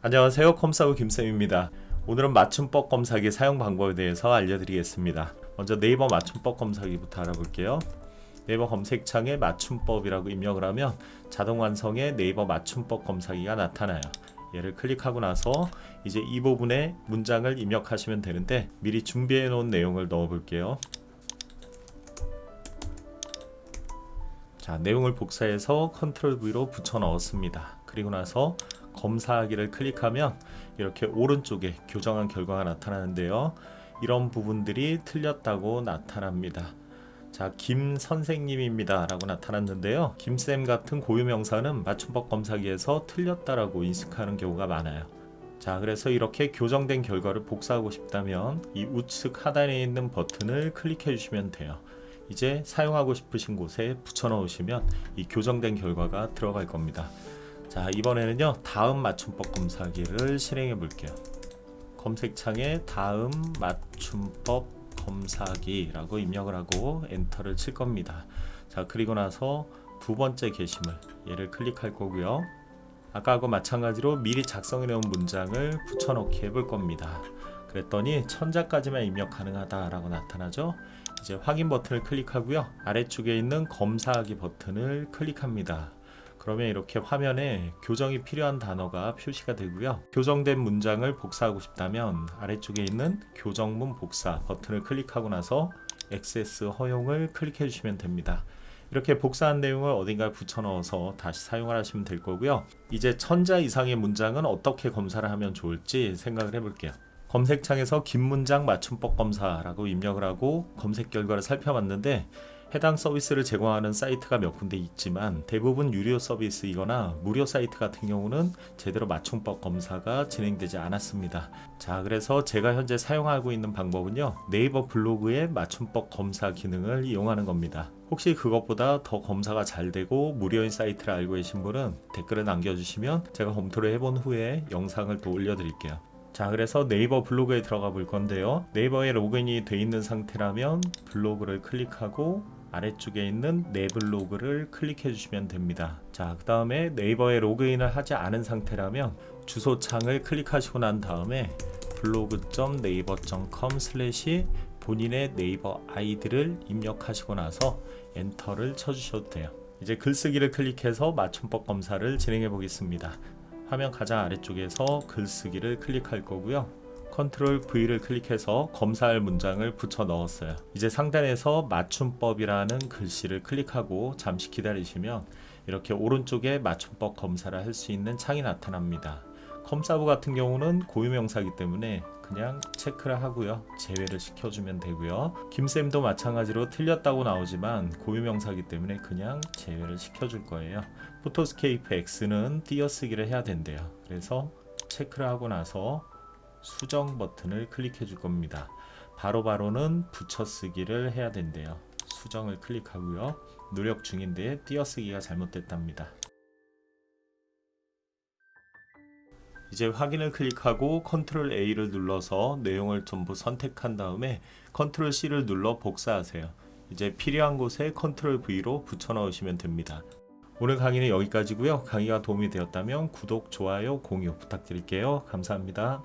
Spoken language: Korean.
안녕하세요. 컴사우 김쌤입니다. 오늘은 맞춤법 검사기 사용 방법에 대해서 알려드리겠습니다. 먼저 네이버 맞춤법 검사기부터 알아볼게요. 네이버 검색창에 맞춤법이라고 입력을 하면 자동 완성의 네이버 맞춤법 검사기가 나타나요. 얘를 클릭하고 나서 이제 이 부분에 문장을 입력하시면 되는데 미리 준비해 놓은 내용을 넣어 볼게요. 자 내용을 복사해서 컨트롤 V로 붙여 넣었습니다. 그리고 나서 검사하기를 클릭하면 이렇게 오른쪽에 교정한 결과가 나타나는데요. 이런 부분들이 틀렸다고 나타납니다. 자, 김 선생님입니다. 라고 나타났는데요. 김쌤 같은 고유명사는 맞춤법 검사기에서 틀렸다라고 인식하는 경우가 많아요. 자, 그래서 이렇게 교정된 결과를 복사하고 싶다면 이 우측 하단에 있는 버튼을 클릭해 주시면 돼요. 이제 사용하고 싶으신 곳에 붙여 넣으시면 이 교정된 결과가 들어갈 겁니다. 자 이번에는요 다음 맞춤법 검사기를 실행해 볼게요. 검색창에 다음 맞춤법 검사기라고 입력을 하고 엔터를 칠 겁니다. 자 그리고 나서 두 번째 게시물 얘를 클릭할 거고요. 아까하고 마찬가지로 미리 작성해 놓은 문장을 붙여넣기 해볼 겁니다. 그랬더니 천자까지만 입력 가능하다라고 나타나죠? 이제 확인 버튼을 클릭하고요. 아래쪽에 있는 검사하기 버튼을 클릭합니다 그러면 이렇게 화면에 교정이 필요한 단어가 표시가 되고요. 교정된 문장을 복사하고 싶다면 아래쪽에 있는 교정문 복사 버튼을 클릭하고 나서 액세스 허용을 클릭해 주시면 됩니다. 이렇게 복사한 내용을 어딘가에 붙여 넣어서 다시 사용을 하시면 될 거고요. 이제 천자 이상의 문장은 어떻게 검사를 하면 좋을지 생각을 해볼게요. 검색창에서 긴 문장 맞춤법 검사라고 입력을 하고 검색 결과를 살펴봤는데 해당 서비스를 제공하는 사이트가 몇 군데 있지만 대부분 유료 서비스이거나 무료 사이트 같은 경우는 제대로 맞춤법 검사가 진행되지 않았습니다. 자, 그래서 제가 현재 사용하고 있는 방법은요. 네이버 블로그의 맞춤법 검사 기능을 이용하는 겁니다. 혹시 그것보다 더 검사가 잘 되고 무료인 사이트를 알고 계신 분은 댓글을 남겨주시면 제가 검토를 해본 후에 영상을 또 올려드릴게요. 자 그래서 네이버 블로그에 들어가 볼 건데요 네이버에 로그인이 돼 있는 상태라면 블로그를 클릭하고 아래쪽에 있는 내 블로그를 클릭해 주시면 됩니다. 자, 그 다음에 네이버에 로그인을 하지 않은 상태라면 주소창을 클릭하시고 난 다음에 블로그.네이버.com 슬래시 본인의 네이버 아이디를 입력하시고 나서 엔터를 쳐주셔도 돼요. 이제 글쓰기를 클릭해서 맞춤법 검사를 진행해 보겠습니다. 화면 가장 아래쪽에서 글쓰기를 클릭할 거고요. 컨트롤 V를 클릭해서 검사할 문장을 붙여 넣었어요. 이제 상단에서 맞춤법이라는 글씨를 클릭하고 잠시 기다리시면 이렇게 오른쪽에 맞춤법 검사를 할 수 있는 창이 나타납니다. 컴사브 같은 경우는 고유명사이기 때문에 그냥 체크를 하고요. 제외를 시켜주면 되고요. 김쌤도 마찬가지로 틀렸다고 나오지만 고유명사이기 때문에 그냥 제외를 시켜줄 거예요. 포토스케이프 X는 띄어쓰기를 해야 된대요. 그래서 체크를 하고 나서 수정 버튼을 클릭해 줄 겁니다. 바로바로는 붙여쓰기를 해야 된대요. 수정을 클릭하고요. 노력 중인데 띄어쓰기가 잘못됐답니다. 이제 확인을 클릭하고 컨트롤 A를 눌러서 내용을 전부 선택한 다음에 컨트롤 C를 눌러 복사하세요. 이제 필요한 곳에 컨트롤 V로 붙여 넣으시면 됩니다. 오늘 강의는 여기까지고요. 강의가 도움이 되었다면 구독, 좋아요, 공유 부탁드릴게요. 감사합니다.